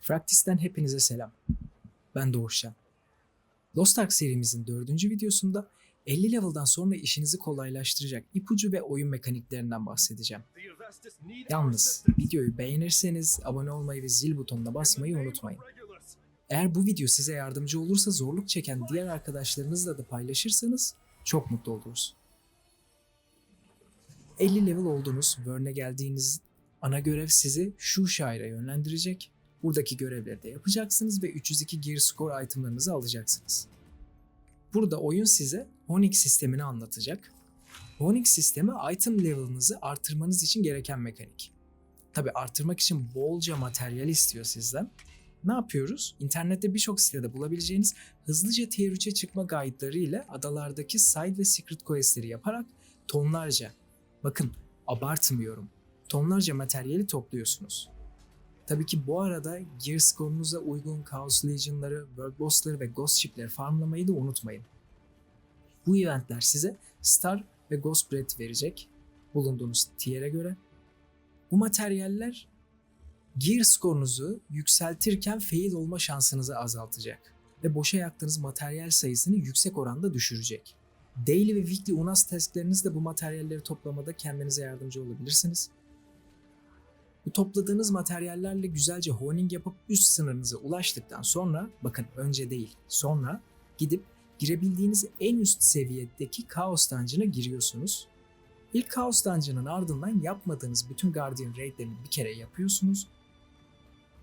Fractis'ten hepinize selam. Ben Doğuşcan. Lost Ark serimizin dördüncü videosunda 50 level'dan sonra işinizi kolaylaştıracak ipucu ve oyun mekaniklerinden bahsedeceğim. Yalnız videoyu beğenirseniz abone olmayı ve zil butonuna basmayı unutmayın. Eğer bu video size yardımcı olursa zorluk çeken diğer arkadaşlarınızla da paylaşırsanız çok mutlu oluruz. 50 level oldunuz, Vern'e geldiğiniz ana görev sizi şu şaire yönlendirecek. Buradaki görevleri de yapacaksınız ve 302 gear score itemlarınızı alacaksınız. Burada oyun size Honix sistemini anlatacak. Honix sistemi item level'ınızı artırmanız için gereken mekanik. Tabi artırmak için bolca materyal istiyor sizden. Ne yapıyoruz? İnternette birçok sitede bulabileceğiniz hızlıca tier 3'e çıkma guide'ları ile adalardaki side ve secret quest'leri yaparak tonlarca, bakın abartmıyorum, tonlarca materyali topluyorsunuz. Tabii ki bu arada gear score'unuza uygun Chaos Legion'ları, World Boss'ları ve Ghost Ship'leri farmlamayı da unutmayın. Bu eventler size Star ve Ghost Breath verecek bulunduğunuz tier'e göre. Bu materyaller gear score'unuzu yükseltirken fail olma şansınızı azaltacak ve boşa yaktığınız materyal sayısını yüksek oranda düşürecek. Daily ve weekly UNAS tasklerinizde bu materyalleri toplamada kendinize yardımcı olabilirsiniz. Bu topladığınız materyallerle güzelce honing yapıp üst sınırınıza ulaştıktan sonra, bakın önce değil sonra gidip girebildiğiniz en üst seviyedeki Chaos Dungeon'a giriyorsunuz. İlk Chaos Dungeon'ın ardından yapmadığınız bütün Guardian raidlerini bir kere yapıyorsunuz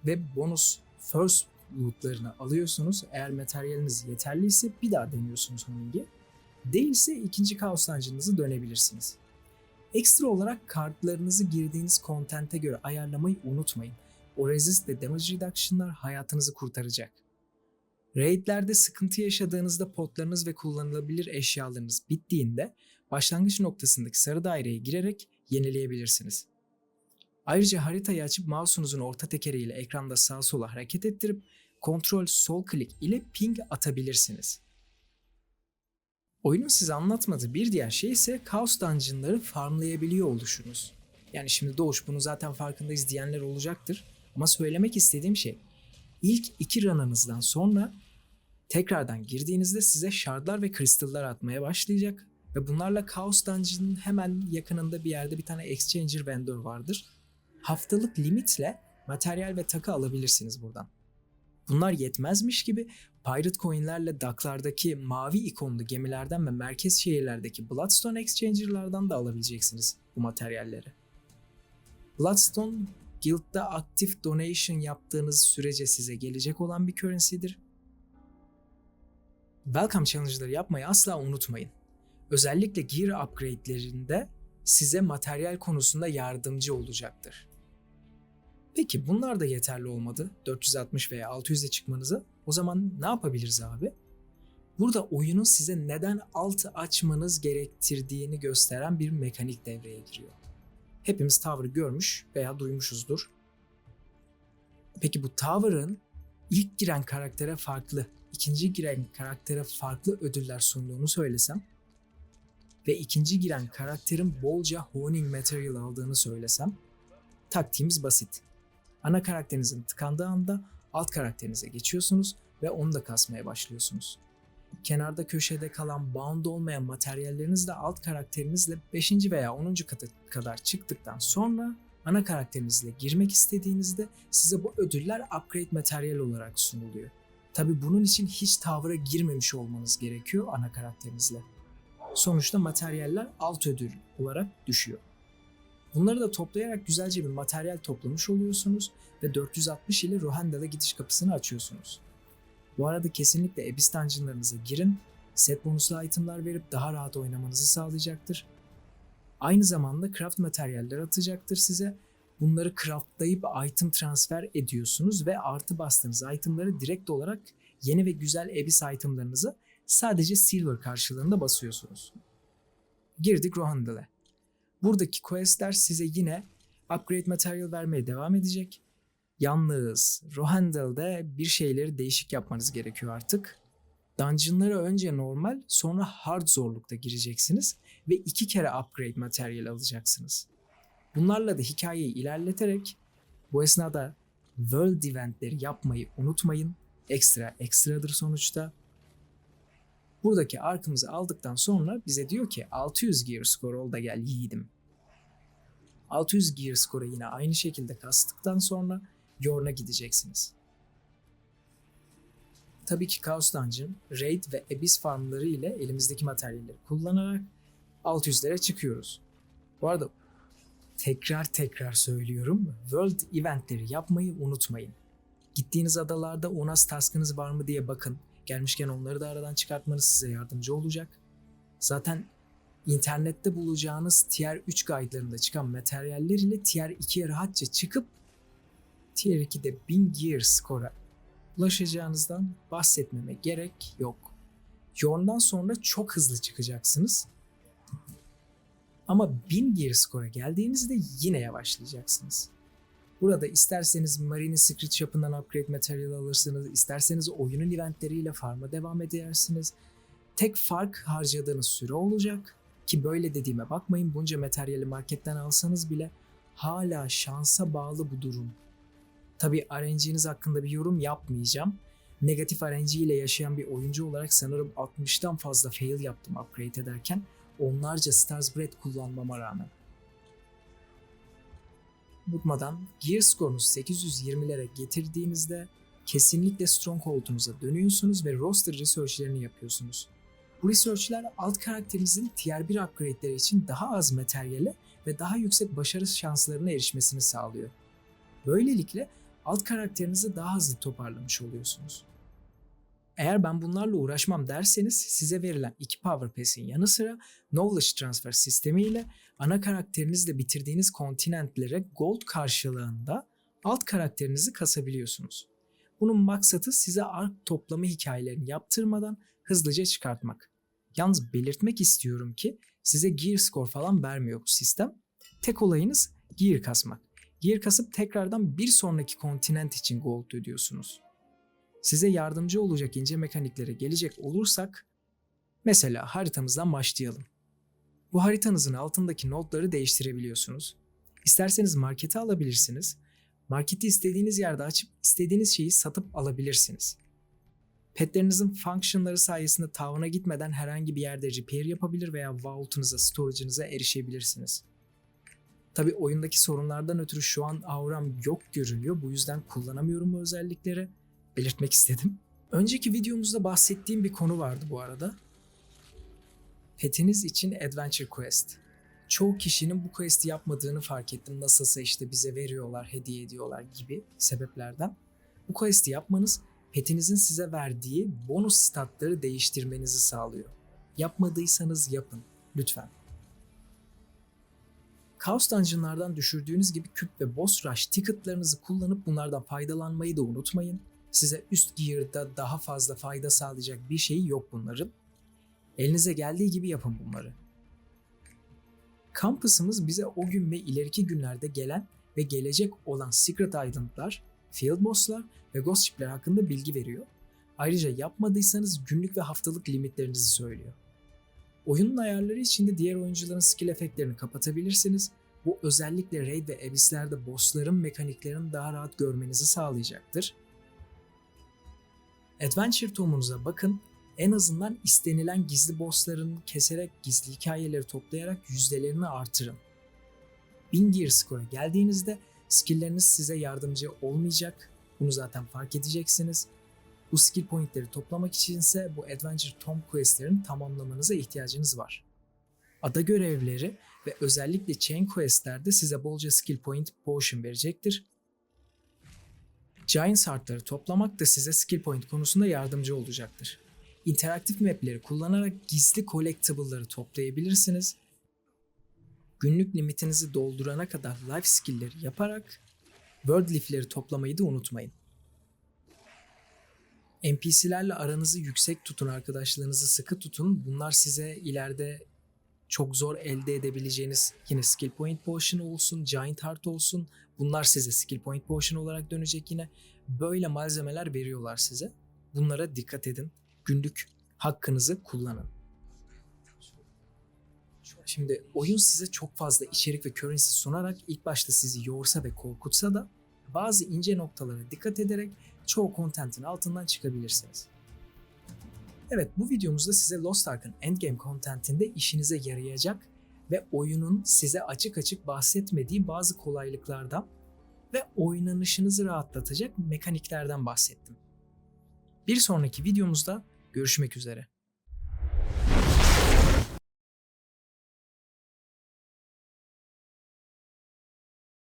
ve bonus first lootlarını alıyorsunuz. Eğer materyaliniz yeterliyse bir daha deniyorsunuz honing'i. Değilse ikinci Chaos Dungeon'ınızı dönebilirsiniz. Ekstra olarak kartlarınızı girdiğiniz content'e göre ayarlamayı unutmayın. O resist ve damage reduction'lar hayatınızı kurtaracak. Raidlerde sıkıntı yaşadığınızda potlarınız ve kullanılabilir eşyalarınız bittiğinde başlangıç noktasındaki sarı daireye girerek yenileyebilirsiniz. Ayrıca haritayı açıp mouse'unuzun orta tekeriyle ekranda sağa sola hareket ettirip kontrol sol klik ile ping atabilirsiniz. Oyunun size anlatmadığı bir diğer şey ise Chaos Dungeon'ları farmlayabiliyor oluşunuz. Yani şimdi Doğuş bunu zaten farkındayız diyenler olacaktır. Ama söylemek istediğim şey ilk iki run'ınızdan sonra tekrardan girdiğinizde size şardlar ve kristallar atmaya başlayacak. Ve bunlarla Chaos Dungeon'ın hemen yakınında bir yerde bir tane Exchanger vendor vardır. Haftalık limitle materyal ve takı alabilirsiniz buradan. Bunlar yetmezmiş gibi Pirate Coin'lerle DAK'lardaki mavi ikonlu gemilerden ve merkez şehirlerdeki Bloodstone Exchanger'lardan da alabileceksiniz bu materyalleri. Bloodstone, Guild'da aktif donation yaptığınız sürece size gelecek olan bir currency'dir. Welcome Challenge'ları yapmayı asla unutmayın. Özellikle gear upgrade'lerinde size materyal konusunda yardımcı olacaktır. Peki bunlar da yeterli olmadı 460 veya 600'e çıkmanıza. O zaman ne yapabiliriz abi? Burada oyunun size neden altı açmanız gerektirdiğini gösteren bir mekanik devreye giriyor. Hepimiz Tower'ı görmüş veya duymuşuzdur. Peki bu Tower'ın ilk giren karaktere farklı, ikinci giren karaktere farklı ödüller sunduğunu söylesem ve ikinci giren karakterin bolca honing material aldığını söylesem taktiğimiz basit. Ana karakterinizin tıkandığı anda alt karakterinize geçiyorsunuz ve onu da kasmaya başlıyorsunuz. Kenarda köşede kalan bound olmayan materyalleriniz de alt karakterinizle 5. veya 10. katı kadar çıktıktan sonra ana karakterinizle girmek istediğinizde size bu ödüller upgrade materyal olarak sunuluyor. Tabi bunun için hiç tavıra girmemiş olmanız gerekiyor ana karakterinizle. Sonuçta materyaller alt ödül olarak düşüyor. Bunları da toplayarak güzelce bir materyal toplamış oluyorsunuz ve 460 ile Rohandal'a gidiş kapısını açıyorsunuz. Bu arada kesinlikle Abyss Dungeon'larınıza girin, set bonuslu itemlar verip daha rahat oynamanızı sağlayacaktır. Aynı zamanda craft materyaller atacaktır size. Bunları craftlayıp item transfer ediyorsunuz ve artı bastığınız itemları direkt olarak yeni ve güzel Abyss itemlarınızı sadece silver karşılığında basıyorsunuz. Girdik Rohandal'e. Buradaki questler size yine upgrade material vermeye devam edecek. Yalnız Rohandal'da bir şeyleri değişik yapmanız gerekiyor artık. Dungeon'lara önce normal sonra hard zorlukta gireceksiniz ve iki kere upgrade materyal alacaksınız. Bunlarla da hikayeyi ilerleterek bu esnada World eventleri yapmayı unutmayın. Ekstra ekstradır sonuçta. Buradaki arkımızı aldıktan sonra bize diyor ki 600 gear score ol da gel yiğidim. 600 gear score'u yine aynı şekilde kastıktan sonra Yorn'a gideceksiniz. Tabii ki Chaos Dungeon, Raid ve Abyss farmları ile elimizdeki materyalleri kullanarak 600'lere çıkıyoruz. Bu arada tekrar tekrar söylüyorum. World eventleri yapmayı unutmayın. Gittiğiniz adalarda ONAS taskınız var mı diye bakın. Gelmişken onları da aradan çıkartmanız size yardımcı olacak. Zaten internette bulacağınız Tier 3 guide'larında çıkan materyaller ile Tier 2'ye rahatça çıkıp Tier 2'de 1000 gear score'a ulaşacağınızdan bahsetmeme gerek yok. Yorn'dan sonra çok hızlı çıkacaksınız. Ama 1000 gear score'a geldiğinizde yine yavaşlayacaksınız. Burada isterseniz Marine Secret Shop'ından upgrade materyal alırsınız, isterseniz oyunun eventleriyle farm'a devam edersiniz. Tek fark harcadığınız süre olacak ki böyle dediğime bakmayın bunca materyali marketten alsanız bile hala şansa bağlı bu durum. Tabi RNG'niz hakkında bir yorum yapmayacağım. Negatif RNG ile yaşayan bir oyuncu olarak sanırım 60'tan fazla fail yaptım upgrade ederken onlarca Stars Bread kullanmama rağmen. Unutmadan Gear score'unuzu 820'lere getirdiğinizde kesinlikle Stronghold'unuza dönüyorsunuz ve roster research'lerini yapıyorsunuz. Bu research'ler alt karakterinizin tier 1 upgrade'leri için daha az materyale ve daha yüksek başarı şanslarına erişmesini sağlıyor. Böylelikle alt karakterinizi daha hızlı toparlamış oluyorsunuz. Eğer ben bunlarla uğraşmam derseniz size verilen iki Power Pass'in yanı sıra Knowledge Transfer sistemi ile ana karakterinizle bitirdiğiniz kontinentlere gold karşılığında alt karakterinizi kasabiliyorsunuz. Bunun maksatı size ark toplama hikayelerini yaptırmadan hızlıca çıkartmak. Yalnız belirtmek istiyorum ki size gear score falan vermiyor bu sistem. Tek olayınız gear kasmak. Gear kasıp tekrardan bir sonraki kontinent için gold ödüyorsunuz. Size yardımcı olacak ince mekaniklere gelecek olursak, mesela haritamızdan başlayalım. Bu haritanızın altındaki notları değiştirebiliyorsunuz. İsterseniz markete alabilirsiniz. Marketi istediğiniz yerde açıp istediğiniz şeyi satıp alabilirsiniz. Petlerinizin functionları sayesinde tavana gitmeden herhangi bir yerde repair yapabilir veya vault'unuza, storage'ınıza erişebilirsiniz. Tabi oyundaki sorunlardan ötürü şu an auram yok görünüyor. Bu yüzden kullanamıyorum bu özellikleri. Belirtmek istedim. Önceki videomuzda bahsettiğim bir konu vardı bu arada. Petiniz için Adventure Quest. Çoğu kişinin bu quest'i yapmadığını fark ettim. Nasılsa işte bize veriyorlar, hediye ediyorlar gibi sebeplerden. Bu quest'i yapmanız petinizin size verdiği bonus statları değiştirmenizi sağlıyor. Yapmadıysanız yapın lütfen. Chaos Dungeon'lardan düşürdüğünüz gibi küp ve boss rush ticketlarınızı kullanıp bunlardan faydalanmayı da unutmayın. Size üst gear'da daha fazla fayda sağlayacak bir şey yok bunların. Elinize geldiği gibi yapın bunları. Campus'ımız bize o gün ve ileriki günlerde gelen ve gelecek olan Secret Island'lar, Field Boss'lar ve Ghost Ship'ler hakkında bilgi veriyor. Ayrıca yapmadıysanız günlük ve haftalık limitlerinizi söylüyor. Oyunun ayarları içinde diğer oyuncuların skill efektlerini kapatabilirsiniz. Bu özellikle Raid ve Abyss'lerde bossların mekaniklerini daha rahat görmenizi sağlayacaktır. Adventure tomunuza bakın. En azından istenilen gizli bossların keserek gizli hikayeleri toplayarak yüzdelerini artırın. 1000 gear score'a geldiğinizde skillleriniz size yardımcı olmayacak. Bunu zaten fark edeceksiniz. Bu skill pointleri toplamak içinse bu Adventure Tom questlerini tamamlamanıza ihtiyacınız var. Ada görevleri ve özellikle Chain questlerde size bolca skill point potion verecektir. Giant Heart'ları toplamak da size skill point konusunda yardımcı olacaktır. İnteraktif mapleri kullanarak gizli collectible'ları toplayabilirsiniz. Günlük limitinizi doldurana kadar life skill'leri yaparak World Leaf'leri toplamayı da unutmayın. NPC'lerle aranızı yüksek tutun, arkadaşlarınızı sıkı tutun. Bunlar size ileride çok zor elde edebileceğiniz yine skill point potion olsun, giant heart olsun. Bunlar size skill point potion olarak dönecek yine. Böyle malzemeler veriyorlar size. Bunlara dikkat edin. Günlük hakkınızı kullanın. Şimdi oyun size çok fazla içerik ve currency sunarak ilk başta sizi yorsa ve korkutsa da bazı ince noktalara dikkat ederek çoğu kontentin altından çıkabilirsiniz. Evet bu videomuzda size Lost Ark'ın Endgame kontentinde işinize yarayacak ve oyunun size açık açık bahsetmediği bazı kolaylıklardan ve oynanışınızı rahatlatacak mekaniklerden bahsettim. Bir sonraki videomuzda görüşmek üzere.